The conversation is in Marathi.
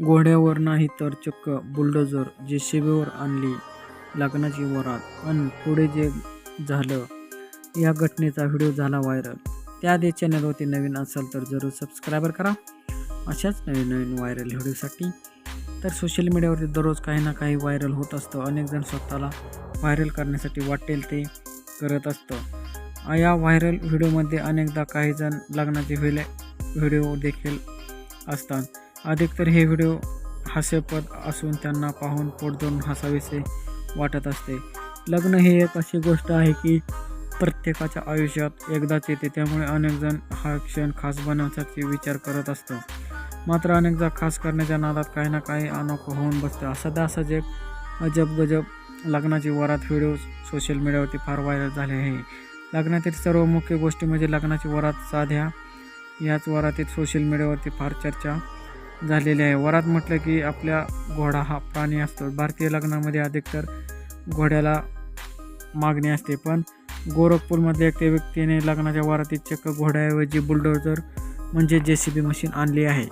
घोड्यावर नाही तर चक्क बुलडोझर जेसीबीवर आणली लग्नाची वरात. अन पुढे जे झालं या घटनेचा व्हिडिओ झाला व्हायरल. त्याआधी चॅनलवरती नवीन असाल तर जरूर सबस्क्रायबर करा. अशाच नवीन नवीन व्हायरल व्हिडिओसाठी. तर सोशल मीडियावरती दररोज काही ना काही व्हायरल होत असतं. अनेकजण स्वतःला व्हायरल करण्यासाठी वाटेल ते करत असतं. या व्हायरल व्हिडिओमध्ये अनेकदा काहीजण लग्नाचे व्हिले व्हिडिओ देखील असतात. अधिकतर हे व्हिडिओ हास्यपद असून त्यांना पाहून पोटधरून हसावेसे वाटत असते. लग्न ही एक अशी गोष्ट आहे की प्रत्येकाच्या आयुष्यात एकदाच येते त्यामुळे अनेकजण हा क्षण खास बनवण्यासाठी विचार करत असतो मात्र अनेकदा खास करण्याच्या नादात काही ना काही अनोखं होऊन बसतं. असं असं एक अजब गजब लग्नाची वरात व्हिडिओ सोशल मीडियावरती फार व्हायरल झाले आहे. लग्नातील सर्व मुख्य गोष्टी म्हणजे लग्नाची वरात साध्या याच वरातीत सोशल मीडियावरती फार चर्चा झालेली आहे. वरात म्हटलं की आपल्या घोडा हा प्राणी असतो. भारतीय लग्नामध्ये अधिकतर घोड्याला मागणी असते. पण गोरखपूरमध्ये एक व्यक्तीने लग्नाच्या वरातीत चक्क घोड्याऐवजी बुलडोजर म्हणजे जे सी बी मशीन आणली आहे.